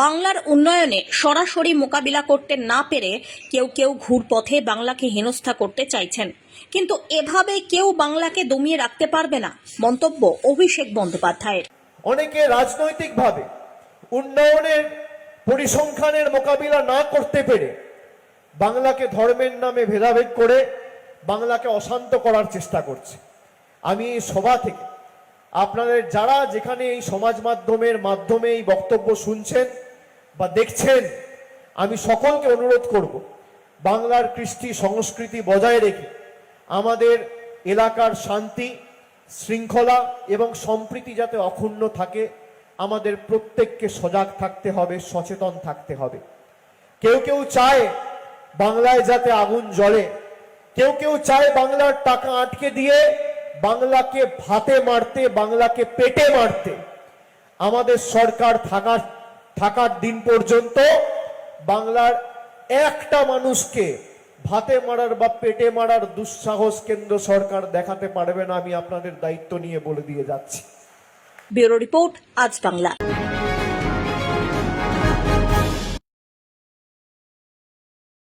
বাংলার উন্নয়নে সরাসরি মোকাবিলা করতে না পেরে কেউ কেউ ঘুরপথে বাংলাকে হেনস্থা করতে চাইছেন। কিন্তু এভাবে কেউ বাংলাকে দমিয়ে রাখতে পারবে না, মন্তব্য অভিষেক বন্দ্যোপাধ্যায়ের। অনেকে রাজনৈতিকভাবে উন্নয়নের, পরিসংখ্যানের মোকাবিলা না করতে পেরে বাংলাকে ধর্মের নামে ভেদাভেদ করে বাংলাকে অশান্ত করার চেষ্টা করছে। আমি এই সভা থেকে আপনাদের যারা যেখানে এই সমাজ মাধ্যমের মাধ্যমে এই বক্তব্য শুনছেন বা দেখছেন, আমি সকলকে অনুরোধ করব, বাংলার কৃষ্টি সংস্কৃতি বজায় রেখে আমাদের এলাকার শান্তি, শৃঙ্খলা এবং সম্প্রীতি যাতে অক্ষুণ্ণ থাকে, আমাদের প্রত্যেককে সজাগ থাকতে হবে, সচেতন থাকতে হবে। কেউ কেউ চায় বাংলায় যাতে আগুন জ্বলে। কেউ কেউ চায় বাংলার টাকা আটকে দিয়ে বাংলাকে ভাতে মারতে, বাংলাকে পেটে মারতে। আমাদের সরকার থাকার থাকার দিন পর্যন্ত বাংলার একটা মানুষকে ভাতে মারার বা পেটে মারার দুঃসাহস কেন্দ্র সরকার দেখাতে পারবে না, আমি আপনাদের দায়িত্ব নিয়ে বলে দিয়ে যাচ্ছি। ব্যুরো রিপোর্ট, আজ বাংলা।